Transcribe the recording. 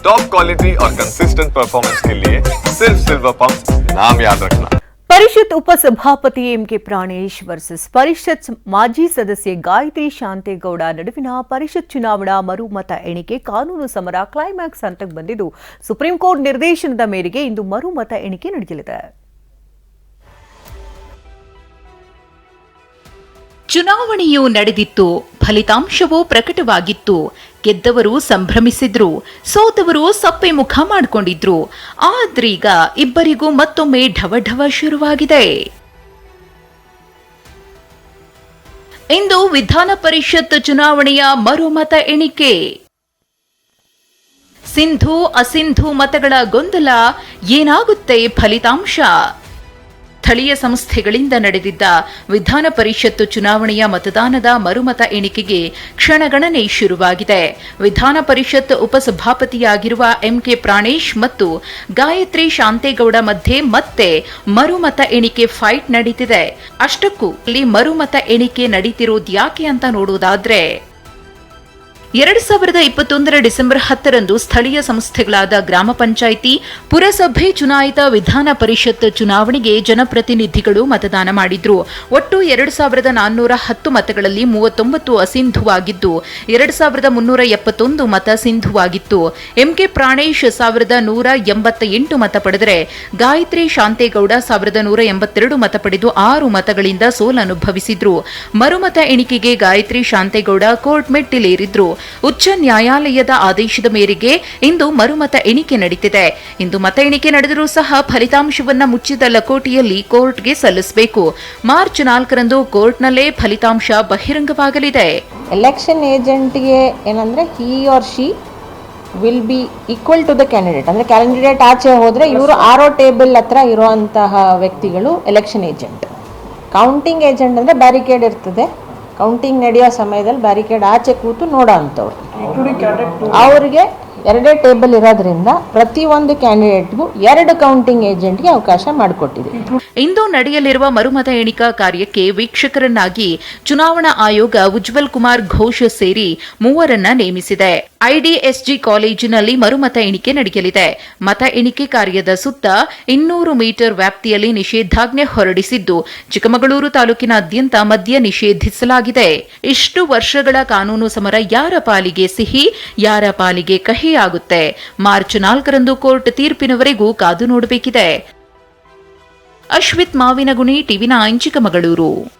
Top quality और consistent performance के लिए सिर्फ सिल्वर पंप नाम याद रखना ಪರಿಷತ್ ಉಪಸಭಾಪತಿ ಎಂಕೆ ಪ್ರಾಣೇಶ್ ವರ್ಸಸ್ ಪರಿಷತ್ ಮಾಜಿ ಸದಸ್ಯೆ ಗಾಯತ್ರಿ ಶಾಂತೇಗೌಡ ನಡುವಿನ ಪರಿಷತ್ ಚುನಾವಣಾ ಮರುಮತ ಎಣಿಕೆ ಕಾನೂನು ಸಮರ ಕ್ಲೈಮ್ಯಾಕ್ಸ್ ಹಂತಕ್ಕೆ ಬಂದಿದ್ದು ಸುಪ್ರೀಂ ಕೋರ್ಟ್ ನಿರ್ದೇಶನದ ಮೇರೆಗೆ ಇಂದು ಮರುಮತ ಎಣಿಕೆ ನಡೆಯಲಿದೆ ಚುನಾವಣೆಯು ನಡೆದಿತ್ತು, ಫಲಿತಾಂಶವೂ ಪ್ರಕಟವಾಗಿತ್ತು. ಗೆದ್ದವರು ಸಂಭ್ರಮಿಸಿದ್ರು, ಸೋತವರು ಸಪ್ಪೆ ಮುಖ ಮಾಡಿಕೊಂಡಿದ್ರು. ಆದ್ರೀಗ ಇಬ್ಬರಿಗೂ ಮತ್ತೊಮ್ಮೆ ಢವಢವ ಶುರುವಾಗಿದೆ. ಇಂದು ವಿಧಾನ ಪರಿಷತ್ ಚುನಾವಣೆಯ ಮರುಮತ ಎಣಿಕೆ. ಸಿಂಧು, ಅಸಿಂಧು ಮತಗಳ ಗೊಂದಲ ಏನಾಗುತ್ತೆ ಫಲಿತಾಂಶ? ಸ್ಥಳೀಯ ಸಂಸ್ಥೆಗಳಿಂದ ನಡೆದಿದ್ದ ವಿಧಾನ ಪರಿಷತ್ತು ಚುನಾವಣೆಯ ಮತದಾನದ ಮರುಮತ ಎಣಿಕೆಗೆ ಕ್ಷಣಗಣನೆ ಶುರುವಾಗಿದೆ. ವಿಧಾನ ಪರಿಷತ್ ಉಪಸಭಾಪತಿಯಾಗಿರುವ ಎಂಕೆ ಪ್ರಾಣೇಶ್ ಮತ್ತು ಗಾಯತ್ರಿ ಶಾಂತೇಗೌಡ ಮಧ್ಯೆ ಮತ್ತೆ ಮರುಮತ ಎಣಿಕೆ ಫೈಟ್ ನಡೀತಿದೆ. ಅಷ್ಟಕ್ಕೂ ಇಲ್ಲಿ ಮರುಮತ ಎಣಿಕೆ ನಡೀತಿರೋದ್ಯಾಕೆ ಅಂತ ನೋಡುವುದಾದ್ರೆ ಎರಡು ಸಾವಿರದ ಇಪ್ಪತ್ತೊಂದರ ಡಿಸೆಂಬರ್ ಹತ್ತರಂದು ಸ್ಥಳೀಯ ಸಂಸ್ಥೆಗಳಾದ ಗ್ರಾಮ ಪಂಚಾಯಿತಿ, ಪುರಸಭೆ, ಚುನಾಯಿತ ವಿಧಾನ ಪರಿಷತ್ ಚುನಾವಣೆಗೆ ಜನಪ್ರತಿನಿಧಿಗಳು ಮತದಾನ ಮಾಡಿದ್ರು. ಒಟ್ಟು ಎರಡು ಸಾವಿರದ ನಾನ್ನೂರ ಹತ್ತು ಮತಗಳಲ್ಲಿ ಮೂವತ್ತೊಂಬತ್ತು ಅಸಿಂಧುವಾಗಿದ್ದು, ಎರಡು ಸಾವಿರದ ಮುನ್ನೂರ ಎಪ್ಪತ್ತೊಂದು ಮತ ಸಿಂಧುವಾಗಿತ್ತು. ಎಂಕೆ ಪ್ರಾಣೇಶ್ ಸಾವಿರದ ನೂರ ಎಂಬತ್ತ ಎಂಟು ಮತ ಪಡೆದರೆ, ಗಾಯತ್ರಿ ಶಾಂತೇಗೌಡ ಸಾವಿರದ ನೂರ ಎಂಬತ್ತೆರಡು ಮತ ಪಡೆದು ಆರು ಮತಗಳಿಂದ ಸೋಲನುಭವಿಸಿದ್ರು. ಮರುಮತ ಎಣಿಕೆಗೆ ಗಾಯತ್ರಿ ಶಾಂತೇಗೌಡ ಕೋರ್ಟ್ ಮೆಟ್ಟಿಲೇರಿದ್ರು. ಉಚ್ಚ ನ್ಯಾಯಾಲಯದ ಆದೇಶದ ಮೇರೆಗೆ ಇಂದು ಮರುಮತ ಎಣಿಕೆ ನಡೀತಿದೆ. ಇಂದು ಮತ ಎಣಿಕೆ ನಡೆದರೂ ಸಹ ಫಲಿತಾಂಶವನ್ನ ಮುಚ್ಚಿದ ಲಕೋಟಿಯಲ್ಲಿ ಕೋರ್ಟ್ಗೆ ಸಲ್ಲಿಸಬೇಕು. ಮಾರ್ಚ್ ನಾಲ್ಕರಂದು ಕೋರ್ಟ್ನಲ್ಲೇ ಫಲಿತಾಂಶ ಬಹಿರಂಗವಾಗಲಿದೆ. ಎಲೆಕ್ಷನ್ ಏಜೆಂಟ್ಗೆ ಏನಂದ್ರೆ he or she will be equal to the candidate ಅಂದ್ರೆ ಕ್ಯಾಂಡಿಡೇಟ್ ಆಚೆ ಹೋದ್ರೆ ಇವರು ಆರೋ ಟೇಬಲ್ ಹತ್ರ ಇರುವಂತಹ ವ್ಯಕ್ತಿಗಳು ಎಲೆಕ್ಷನ್ ಏಜೆಂಟ್. ಕೌಂಟಿಂಗ್ ಏಜೆಂಟ್ ಅಂದ್ರೆ ಬ್ಯಾರಿಕೇಡ್ ಇರ್ತದೆ. ಕೌಂಟಿಂಗ್ ನಡೆಯೋ ಸಮಯದಲ್ಲಿ ಬ್ಯಾರಿಕೇಡ್ ಆಚೆ ಕೂತು ನೋಡೋ ಅಂಥವ್ರು ಅವರಿಗೆ ಎರಡೇ ಟೇಬಲ್ ಇರೋದ್ರಿಂದ ಪ್ರತಿಯೊಂದು ಕ್ಯಾಂಡಿಡೇಟ್ಗೂ ಎರಡು ಕೌಂಟಿಂಗ್ ಏಜೆಂಟ್ಗೆ ಅವಕಾಶ ಮಾಡಿಕೊಟ್ಟಿದೆ. ಇಂದು ನಡೆಯಲಿರುವ ಮರುಮತ ಎಣಿಕಾ ಕಾರ್ಯಕ್ಕೆ ವೀಕ್ಷಕರನ್ನಾಗಿ ಚುನಾವಣಾ ಆಯೋಗ ಉಜ್ವಲ್ ಕುಮಾರ್ ಘೋಷ್ ಸೇರಿ ಮೂವರನ್ನ ನೇಮಿಸಿದೆ. ಐಡಿಎಸ್ಜಿ ಕಾಲೇಜಿನಲ್ಲಿ ಮರುಮತ ಎಣಿಕೆ ನಡೆಯಲಿದೆ. ಮತ ಎಣಿಕೆ ಕಾರ್ಯದ ಸುತ್ತ ಇನ್ನೂರು ಮೀಟರ್ ವ್ಯಾಪ್ತಿಯಲ್ಲಿ ನಿಷೇಧಾಜ್ಞೆ ಹೊರಡಿಸಿದ್ದು, ಚಿಕ್ಕಮಗಳೂರು ತಾಲೂಕಿನಾದ್ಯಂತ ಮದ್ಯ ನಿಷೇಧಿಸಲಾಗಿದೆ. ಇಷ್ಟು ವರ್ಷಗಳ ಕಾನೂನು ಸಮರ ಯಾರ ಪಾಲಿಗೆ ಸಿಹಿ, ಯಾರ ಪಾಲಿಗೆ ಕಹಿಯಾಗುತ್ತೆ ಮಾರ್ಚ್ ನಾಲ್ಕರಂದು ಕೋರ್ಟ್ ತೀರ್ಪಿನವರೆಗೂ ಕಾದು ನೋಡಬೇಕಿದೆ. ಅಶ್ವಿತ್ ಮಾವಿನಗುಣಿ ಟಿವಿನ ನೈನ್ ಚಿಕ್ಕಮಗಳೂರು.